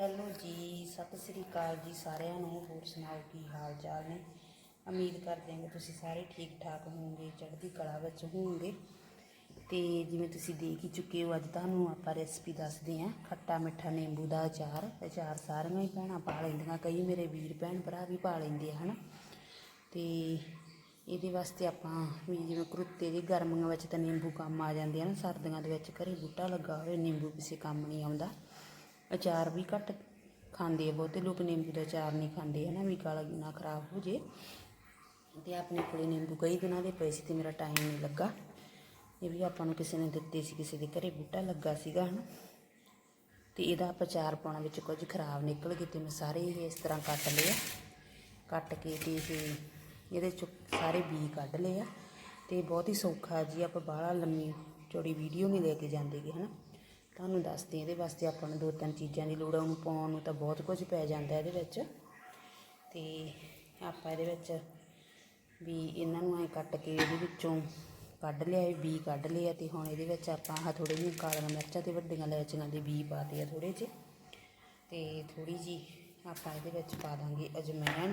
Hello ਜੀ, ਸਤਿ ਸ੍ਰੀ ਅਕਾਲ ਜੀ ਸਾਰਿਆਂ ਨੂੰ, ਹੋਰ ਸੁਣਾਓ ਕੀ ਹਾਲ ਚਾਲ ਨੇ? ਉਮੀਦ ਕਰਦੇ ਹਾਂ ਕਿ ਤੁਸੀਂ ਸਾਰੇ ਠੀਕ ਠਾਕ ਹੋਵੋਗੇ, ਚੜ੍ਹਦੀ ਕਲਾ ਵਿੱਚ ਹੋਵੋਗੇ। ਤੇ ਜਿਵੇਂ ਤੁਸੀਂ ਦੇਖ ਹੀ ਚੁੱਕੇ ਹੋ, ਅੱਜ ਤੁਹਾਨੂੰ ਆਪਾਂ ਰੈਸਪੀ ਦੱਸਦੇ ਹਾਂ। ਖੱਟਾ ਮਿੱਠਾ ਨਿੰਬੂ ਦਾ ਅਚਾਰ ਅਚਾਰ ਸਾਰੀਆਂ ਹੀ ਭੈਣਾਂ ਪਾ ਲੈਂਦੀਆਂ, ਕਈ ਮੇਰੇ ਵੀਰ ਭੈਣ ਭਰਾ ਵੀ ਪਾ ਲੈਂਦੇ ਆ, ਹਨਾ? ਤੇ ਇਹਦੇ ਵਾਸਤੇ ਆਪਾਂ ਵੀ ਜਿਵੇਂ ਕਰੁੱਤੇ ਦੀ ਗਰਮੀਆਂ ਵਿੱਚ ਤਾਂ ਨਿੰਬੂ ਕੰਮ ਆ ਜਾਂਦੇ ਹਨ ਸਰਦੀਆਂ ਦੇ ਵਿੱਚ ਘਰੇ ਬੂਟਾ ਲੱਗਾ ਹੋਵੇ, ਨਿੰਬੂ ਕਿਸੇ ਕੰਮ ਨਹੀਂ ਆਉਂਦਾ। ਅਚਾਰ ਵੀ ਘੱਟ ਖਾਂਦੇ ਆ ਬਹੁਤੇ, ਲੋਕ ਨਿੰਬੂ ਦਾ ਅਚਾਰ ਨਹੀਂ ਖਾਂਦੇ, ਹਨਾ, ਵੀ ਗਲਾ ਨਾ ਖਰਾਬ ਹੋ ਜੇ। ਤੇ ਆਪਣੇ ਕੋਲੇ ਨਿੰਬੂ ਕਈ ਦਿਨਾਂ ਦੇ ਪਏ ਸੀ ਤੇ ਮੇਰਾ ਟਾਈਮ ਨਹੀਂ ਲੱਗਾ। ਇਹ ਵੀ ਆਪਾਂ ਨੂੰ ਕਿਸੇ ਨੇ ਦਿੱਤੇ ਸੀ, ਕਿਸੇ ਦੇ ਘਰੇ ਬੂਟਾ ਲੱਗਾ ਸੀਗਾ, ਹਨਾ। ਤੇ ਇਹਦਾ ਆਪਾਂ ਅਚਾਰ ਪਾਉਣ ਵਿੱਚ ਕੁਝ ਖਰਾਬ ਨਿਕਲ ਗਏ ਤੇ ਮੈਂ ਸਾਰੇ ਇਹ ਇਸ ਤਰ੍ਹਾਂ ਕੱਟ ਲਏ ਆ। ਕੱਟ ਕੇ ਤੇ ਇਹ ਇਹਦੇ ਚੋਂ ਸਾਰੇ ਬੀ ਕੱਢ ਲਏ ਆ। ਤੇ ਬਹੁਤ ਹੀ ਸੌਖਾ ਜੀ, ਆਪਾਂ ਬਾਹਲਾ ਲੰਮੀ ਚੌੜੀ ਵੀਡੀਓ ਨਹੀਂ ਲੈ ਕੇ ਜਾਂਦੇਗੇ ਹਨਾ। ਤੁਹਾਨੂੰ ਦੱਸਦੇ ਇਹਦੇ ਵਾਸਤੇ ਆਪਾਂ ਨੂੰ ਦੋ ਤਿੰਨ ਚੀਜ਼ਾਂ ਦੀ ਲੋੜ ਆ, ਉਹਨੂੰ ਪਾਉਣ ਨੂੰ ਤਾਂ ਬਹੁਤ ਕੁਝ ਪੈ ਜਾਂਦਾ ਇਹਦੇ ਵਿੱਚ। ਤੇ ਆਪਾਂ ਇਹਦੇ ਵਿੱਚ ਵੀ ਇਹਨਾਂ ਨੂੰ ਐ ਕੱਟ ਕੇ ਇਹਦੇ ਵਿੱਚੋਂ ਕੱਢ ਲਿਆ, ਇਹ ਬੀ ਕੱਢ ਲਿਆ ਤੇ ਹੁਣ ਇਹਦੇ ਵਿੱਚ ਆਪਾਂ ਆਹ ਥੋੜੇ ਜਿਹੇ ਕਾਲੀਆਂ ਮਿਰਚਾਂ ਤੇ ਵੱਡੀਆਂ ਇਲਾਇਚੀਆਂ ਦੇ ਬੀ ਪਾਤੇ ਆ ਥੋੜੇ ਜਿਹੇ। ਤੇ ਥੋੜੀ ਜੀ ਆਪਾਂ ਇਹਦੇ ਵਿੱਚ ਪਾ ਦਾਂਗੇ ਅਜਵਾਇਣ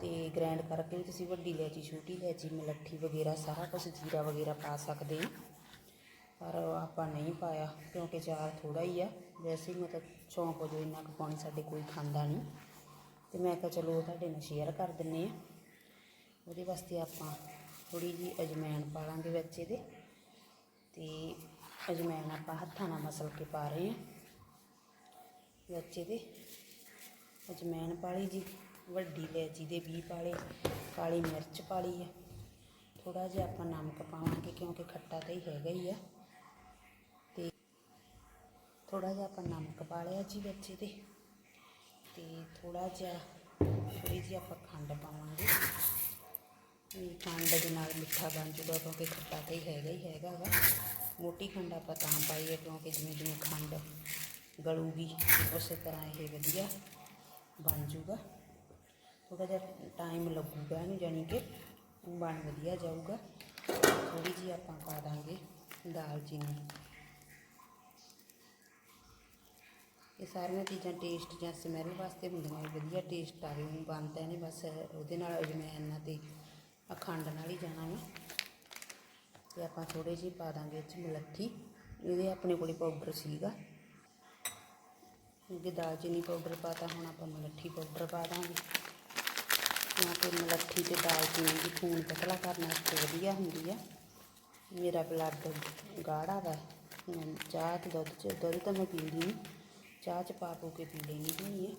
ਤੇ ਗ੍ਰਾਈਂਡ ਕਰਕੇ ਵੀ ਤੁਸੀਂ ਵੱਡੀ ਇਲਾਇਚੀ, ਛੋਟੀ ਇਲਾਇਚੀ, ਮਲੱਠੀ ਵਗੈਰਾ ਸਾਰਾ ਕੁਝ ਜੀਰਾ ਵਗੈਰਾ ਪਾ ਸਕਦੇ ਆ ਪਰ ਆਪਾਂ ਨਹੀਂ ਪਾਇਆ, ਕਿਉਂਕਿ ਚਾਰ ਥੋੜਾ ਹੀ ਆ। ਵੈਸੇ ਹੀ ਮਤਲਬ ਸ਼ੌਂਕ ਵਜੋਂ ਇੰਨਾ ਕੁ ਪਾਣੀ ਸਾਡੇ ਕੋਈ ਖਾਂਦਾ ਨਹੀਂ। ਤੇ ਮੈਂ ਕਿਹਾ ਚਲੋ ਉਹ ਤੁਹਾਡੇ ਨਾਲ ਸ਼ੇਅਰ ਕਰ ਦਿੰਨੇ ਆ ਉਹਦੇ ਵਾਸਤੇ ਆਪਾਂ ਥੋੜੀ ਜੀ ਅਜਵਾਇਣ ਪਾ ਲਾਂਗੇ ਵਿੱਚ ਇਹਦੇ। ਤੇ ਅਜਵਾਇਣ ਆਪਾਂ ਹੱਥਾਂ ਨਾਲ ਮਸਲ ਕੇ ਪਾ ਰਹੇ ਆ ਵਿੱਚ ਇਹਦੇ ਅਜਵਾਇਣ ਪਾ ਲਈ ਜੀ, ਵੱਡੀ ਇਲਾਇਚੀ ਦੇ ਵੀਹ ਪਾਲੇ ਕਾਲੀ ਮਿਰਚ ਪਾ ਲਈ ਆ। ਥੋੜਾ ਜਿਹਾ ਆਪਾਂ ਨਮਕ ਪਾਵਾਂਗੇ ਕਿਉਂਕਿ ਖੱਟਾ ਤਾਂ ਹੀ ਹੈਗਾ ਹੀ ਆ। ਥੋੜਾ ਜਿਹਾ ਆਪਾਂ ਨਮਕ ਪਾ ਲਿਆ ਜੀ ਵਿੱਚ ਇਹਦੇ ਤੇ ਥੋੜਾ ਜਿਹਾ ਥੋੜੀ ਜਿਹੀ ਆਪਾਂ ਖੰਡ ਪਾਵਾਂਗੇ ਇਹ ਖੰਡ ਦੇ ਨਾਲ ਮਿੱਠਾ ਬਣ ਜੂਗਾ ਕਿਉਂਕਿ ਖੱਟਾ ਤਾਂ ਹੀ ਹੈਗਾ ਹੀ ਹੈਗਾ ਗਾ ਮੋਟੀ ਖੰਡ ਆਪਾਂ ਤਾਂ ਪਾਈ ਹੈ ਕਿਉਂਕਿ ਜਿਵੇਂ ਜਿਵੇਂ ਖੰਡ ਗਲੂਗੀ ਉਸੇ ਤਰ੍ਹਾਂ ਇਹ ਵਧੀਆ ਬਣ ਜੂਗਾ ਥੋੜਾ ਜਿਹਾ ਟਾਈਮ ਲੱਗੂਗਾ ਇਹਨੂੰ ਜਾਨੀ ਕਿ ਬਣ ਵਧੀਆ ਜਾਊਗਾ ਥੋੜੀ ਜਿਹੀ ਆਪਾਂ ਪਾ ਦਾਂਗੇ ਦਾਲਚੀਨੀ ਇਹ ਸਾਰੀਆਂ ਚੀਜ਼ਾਂ ਟੇਸਟ ਜਾਂ ਸਮੈਲ ਵਾਸਤੇ ਹੁੰਦੀਆਂ ਵੀ ਵਧੀਆ ਟੇਸਟ ਆਵੇ ਉਹ ਬਣਦਾ ਨਹੀਂ ਬਸ ਉਹਦੇ ਨਾਲ ਅਜਵਾਇਣ ਨਾਲ ਤੇ ਅਖੰਡ ਨਾਲ ਹੀ ਜਾਣਾ ਵਾ। ਤੇ ਆਪਾਂ ਥੋੜੇ ਜਿਹੇ ਪਾ ਦਾਂਗੇ ਇਹ 'ਚ ਮਲੱਠੀ, ਇਹਦੇ ਆਪਣੇ ਕੋਲੇ ਪਾਊਡਰ ਸੀਗਾ। ਕਿਉਂਕਿ ਦਾਲਚੀਨੀ ਪਾਊਡਰ ਪਾਤਾ ਹੁਣ ਆਪਾਂ ਮਲੱਠੀ ਪਾਊਡਰ ਪਾ ਦਾਂਗੇ। ਕਿਉਂਕਿ ਮਲੱਠੀ ਤੇ ਦਾਲਚੀਨੀ ਦੀ ਖੂਨ ਪਤਲਾ ਕਰਨ ਵਾਸਤੇ ਵਧੀਆ ਹੁੰਦੀ ਆ। ਮੇਰਾ ਬਲੱਡ ਗਾੜਾ ਵਾ, ਹੁਣ ਚਾਹ ਤੇ ਦੁੱਧ ਚ, ਦੁੱਧ ਤਾਂ ਮੈਂ ਪੀਂਦੀ ਨਹੀਂ ਚਾਹ ਚ ਪਾ ਪੂ ਕੇ ਪੀ ਲੈਣੀ ਹੁੰਦੀ ਹੈ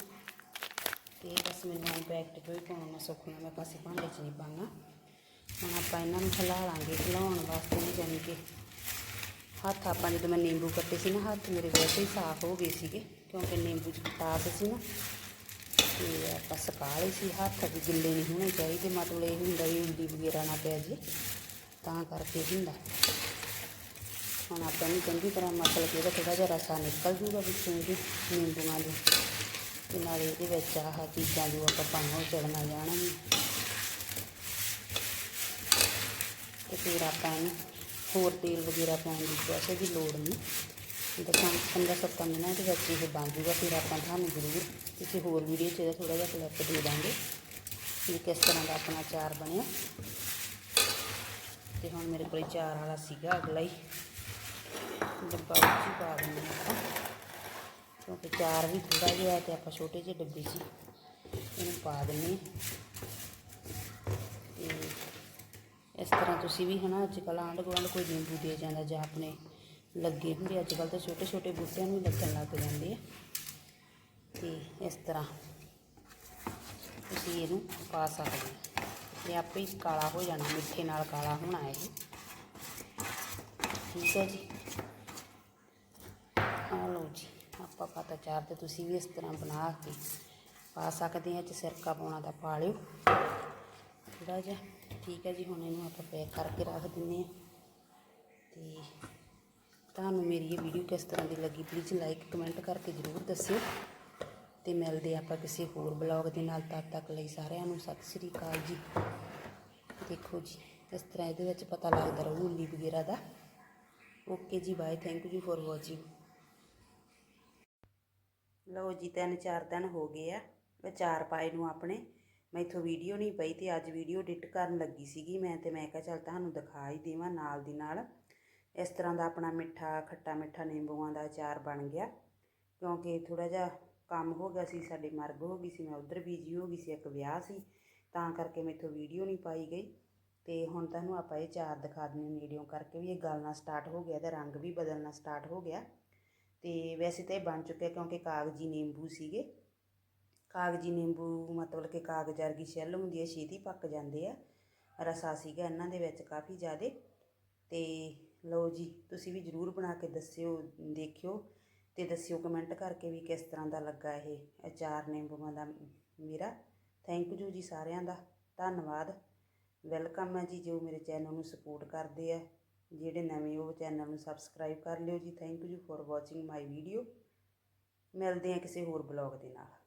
ਤੇ ਬਸ ਮੈਨੂੰ ਐਂ ਪੈਕਟ ਚੋਂ ਹੀ ਪਾਉਣਾ ਸੁੱਕਣਾ ਮੈਂ ਪਾਸੇ ਭਾਂਡੇ ਚ ਨਹੀਂ ਪਾਉਣਾ। ਹੁਣ ਆਪਾਂ ਇਹਨਾਂ ਨੂੰ ਹਿਲਾ ਲਾਂਗੇ ਹਿਲਾਉਣ ਵਾਸਤੇ ਵੀ ਜਾਣੀ ਕਿ ਹੱਥ ਆਪਾਂ ਜਦੋਂ ਮੈਂ ਨਿੰਬੂ ਕੱਟੇ ਸੀ ਨਾ, ਹੱਥ ਮੇਰੇ ਵੈਸੇ ਹੀ ਸਾਫ਼ ਹੋ ਗਏ ਸੀਗੇ, ਕਿਉਂਕਿ ਨਿੰਬੂ 'ਚ ਖਟਾਸ ਸੀ ਨਾ। ਤੇ ਆਪਾਂ ਸੁਕਾ ਲਈ ਸੀ ਹੱਥ, ਵੀ ਗਿੱਲੇ ਨਹੀਂ ਹੋਣੇ ਚਾਹੀਦੇ, ਮਤਲਬ ਇਹ ਹੁੰਦਾ ਵੀ ਉਲਟੀ ਵਗੈਰਾ ਨਾ ਪੈ ਜੇ, ਤਾਂ ਕਰਕੇ ਹੁੰਦਾ। ਹੁਣ ਆਪਾਂ ਇਹਨੂੰ ਚੰਗੀ ਤਰ੍ਹਾਂ ਮਸਲ ਕੇ ਇਹਦਾ ਥੋੜਾ ਜਿਹਾ ਰਸਾ ਨਿਕਲ ਜੂਗਾ ਵਿੱਚੋਂ ਇਹਦੇ ਨਿੰਬੂਆਂ ਦੇ ਤੇ ਨਾਲ ਇਹਦੇ ਵਿੱਚ ਆਹ ਚੀਜ਼ਾਂ ਜੋ ਆਪਾਂ ਪਾਉਣਾ ਉਹ ਚੜਨਾ ਜਾਣਗੀਆਂ ਤੇ ਫਿਰ ਆਪਾਂ ਇਹਨੂੰ ਹੋਰ ਤੇਲ ਵਗੈਰਾ ਪਾਉਣ ਦੀ ਵੈਸੇ ਵੀ ਲੋੜ ਨਹੀਂ ਇਹ ਤਾਂ ਪੰਜ ਪੰਦਰਾਂ ਸੱਤਾਂ ਮਿੰਟਾਂ ਦੇ ਵਿੱਚ ਇਹ ਬਣ ਜੂਗਾ ਫਿਰ ਆਪਾਂ ਤੁਹਾਨੂੰ ਜ਼ਰੂਰ ਕਿਸੇ ਹੋਰ ਵੀਡੀਓ 'ਚ ਇਹਦਾ ਥੋੜਾ ਜਿਹਾ ਕਲਿੱਪ ਦੇ ਦਾਂਗੇ ਕਿ ਕਿਸ ਤਰ੍ਹਾਂ ਦਾ ਆਪਣਾ ਚਾਰ ਬਣਿਆ ਤੇ ਹੁਣ ਮੇਰੇ ਕੋਲ ਚਾਰ ਵਾਲਾ ਸੀਗਾ ਅਗਲਾ ਹੀ ਡੱਬਾ ਵਿੱਚ ਹੀ ਪਾ ਦਿੰਦੇ ਹਾਂ ਆਪਾਂ। ਕਿਉਂਕਿ ਚਾਰ ਵੀ ਥੋੜਾ ਜਿਹਾ ਤੇ ਆਪਾਂ ਛੋਟੇ ਜਿਹੇ ਡੱਬੇ 'ਚ ਇਹਨੂੰ ਪਾ ਦਿੰਦੇ ਹਾਂ। ਤੇ ਇਸ ਤਰ੍ਹਾਂ ਤੁਸੀਂ ਵੀ ਹਨਾ ਅੱਜ ਕੱਲ੍ਹ ਆਂਢ ਗੁਆਂਢ ਕੋਈ ਨਿੰਬੂ ਦੇ ਜਾਂਦਾ ਜਾਂ ਆਪਣੇ ਲੱਗੇ ਹੁੰਦੇ ਅੱਜ ਕੱਲ੍ਹ ਤਾਂ ਛੋਟੇ ਛੋਟੇ ਬੂਟਿਆਂ ਨੂੰ ਵੀ ਲੱਗਣ ਲੱਗ ਜਾਂਦੇ ਆ। ਤੇ ਇਸ ਤਰ੍ਹਾਂ ਤੁਸੀਂ ਇਹਨੂੰ ਪਾ ਸਕਦੇ ਹੋ। ਇਹ ਆਪੇ ਹੀ ਕਾਲਾ ਹੋ ਜਾਣਾ, ਮਿੱਠੇ ਨਾਲ ਕਾਲਾ ਹੋਣਾ ਇਹ। ਠੀਕ ਹੈ ਜੀ ਆ ਲਓ ਜੀ ਆਪਾਂ ਪਤਾ ਚਾਰ ਤੇ ਤੁਸੀਂ ਵੀ ਇਸ ਤਰ੍ਹਾਂ ਬਣਾ ਕੇ ਪਾ ਸਕਦੇ ਆ ਚ ਸਿਰਕਾ ਪਾਉਣਾ ਤਾਂ ਪਾ ਲਿਓ। ਥੋੜਾ ਜਿਹਾ, ਠੀਕ ਹੈ ਜੀ, ਹੁਣ ਇਹਨੂੰ ਆਪਾਂ ਪੈਕ ਕਰਕੇ ਰੱਖ ਦਿੰਨੇ ਆ ਤੇ ਤੁਹਾਨੂੰ ਮੇਰੀ ਇਹ ਵੀਡੀਓ ਕਿਸ ਤਰ੍ਹਾਂ ਦੀ ਲੱਗੀ ਪਲੀਜ਼ ਲਾਈਕ ਕਮੈਂਟ ਕਰਕੇ ਜ਼ਰੂਰ ਦੱਸਿਓ। ਤੇ ਮਿਲਦੇ ਆਪਾਂ ਕਿਸੇ ਹੋਰ ਬਲੌਗ ਦੇ ਨਾਲ, ਤਦ ਤੱਕ ਲਈ ਸਾਰਿਆਂ ਨੂੰ ਸਤਿ ਸ੍ਰੀ ਅਕਾਲ ਜੀ। ਦੇਖੋ ਜੀ, ਇਸ ਤਰ੍ਹਾਂ ਇਹਦੇ ਵਿੱਚ ਪਤਾ ਲੱਗਦਾ ਰਹੂ ਉੱਲੀ ਵਗੈਰਾ ਦਾ। ਓਕੇ ਜੀ bye thank you for watching ਲਓ ਜੀ, ਤਿੰਨ ਚਾਰ ਦਿਨ ਹੋ ਗਏ ਆ। ਅਚਾਰ ਪਾਏ ਨੂੰ ਆਪਣੇ। ਮੈਥੋਂ ਵੀਡੀਓ ਨਹੀਂ ਪਈ ਤੇ ਅੱਜ ਵੀਡੀਓ ਐਡਿਟ ਕਰਨ ਲੱਗੀ ਸੀਗੀ ਮੈਂ ਤੇ ਮੈਂ ਕਿਹਾ ਚੱਲ ਤੁਹਾਨੂੰ ਦਿਖਾ ਹੀ ਦੇਵਾਂ ਨਾਲ ਦੀ ਨਾਲ। ਇਸ ਤਰ੍ਹਾਂ ਦਾ ਆਪਣਾ ਮਿੱਠਾ, ਖੱਟਾ ਮਿੱਠਾ ਨਿੰਬੂਆਂ ਦਾ ਅਚਾਰ ਬਣ ਗਿਆ। ਕਿਉਂਕਿ ਥੋੜਾ ਜਿਹਾ ਕੰਮ ਹੋ ਗਿਆ ਸੀ, ਸਾਡੇ ਮਰਗ ਹੋ ਗਈ ਸੀ, ਮੈਂ ਉਧਰ ਬੀਜੀ ਹੋ ਗਈ ਸੀ, ਇੱਕ ਵਿਆਹ ਸੀ, ਤਾਂ ਕਰਕੇ ਮੈਥੋਂ ਵੀਡੀਓ ਨਹੀਂ ਪਾਈ ਗਈ। ਤੇ ਹੁਣ ਤੁਹਾਨੂੰ ਆਪਾਂ ਇਹ ਚਾਰ ਦਿਖਾ ਦਿੰਦੇ ਨੇੜਿਓਂ ਕਰਕੇ ਵੀ ਇਹ ਗਲਣਾ ਸਟਾਰਟ ਹੋ ਗਿਆ ਤੇ ਰੰਗ ਵੀ ਬਦਲਣਾ ਸਟਾਰਟ ਹੋ ਗਿਆ। ਤੇ ਵੈਸੇ ਤਾਂ ਇਹ ਬਣ ਚੁੱਕਿਆ ਕਿਉਂਕਿ ਕਾਗਜੀ ਨਿੰਬੂ ਸੀਗੇ। ਕਾਗਜੀ ਨਿੰਬੂ ਮਤਲਬ ਕਿ ਕਾਗਜ਼ ਵਰਗੀ ਛਿੱਲ ਹੁੰਦੀ ਹੈ, ਛੇਤੀ ਪੱਕ ਜਾਂਦੇ ਆ। ਰਸਾ ਸੀਗਾ ਇਹਨਾਂ ਦੇ ਵਿੱਚ ਕਾਫੀ ਜ਼ਿਆਦੇ। ਤੇ ਲਓ ਜੀ, ਤੁਸੀਂ ਵੀ ਜਰੂਰ ਬਣਾ ਕੇ ਦੱਸਿਓ, ਦੇਖਿਓ ਤੇ ਦੱਸਿਓ ਕਮੈਂਟ ਕਰਕੇ ਵੀ ਕਿਸ ਤਰ੍ਹਾਂ ਦਾ ਲੱਗਾ ਇਹ ਅਚਾਰ ਨਿੰਬੂਆਂ ਦਾ ਮੇਰਾ। ਥੈਂਕ ਯੂ ਜੀ ਸਾਰਿਆਂ ਦਾ। ਧੰਨਵਾਦ। ਵੈਲਕਮ ਹੈ ਜੀ, ਜੋ ਮੇਰੇ ਚੈਨਲ ਨੂੰ ਸਪੋਰਟ ਕਰਦੇ ਆ। ਜਿਹੜੇ ਨਵੇਂ ਉਹ ਚੈਨਲ ਨੂੰ ਸਬਸਕ੍ਰਾਈਬ ਕਰ ਲਿਓ ਜੀ। ਥੈਂਕ ਯੂ ਜੀ ਫॉर ਵਾਚਿੰਗ ਮਾਈ ਵੀਡੀਓ ਮਿਲਦੇ ਆ ਕਿਸੇ ਹੋਰ ਬਲੌਗ ਦੇ ਨਾਲ।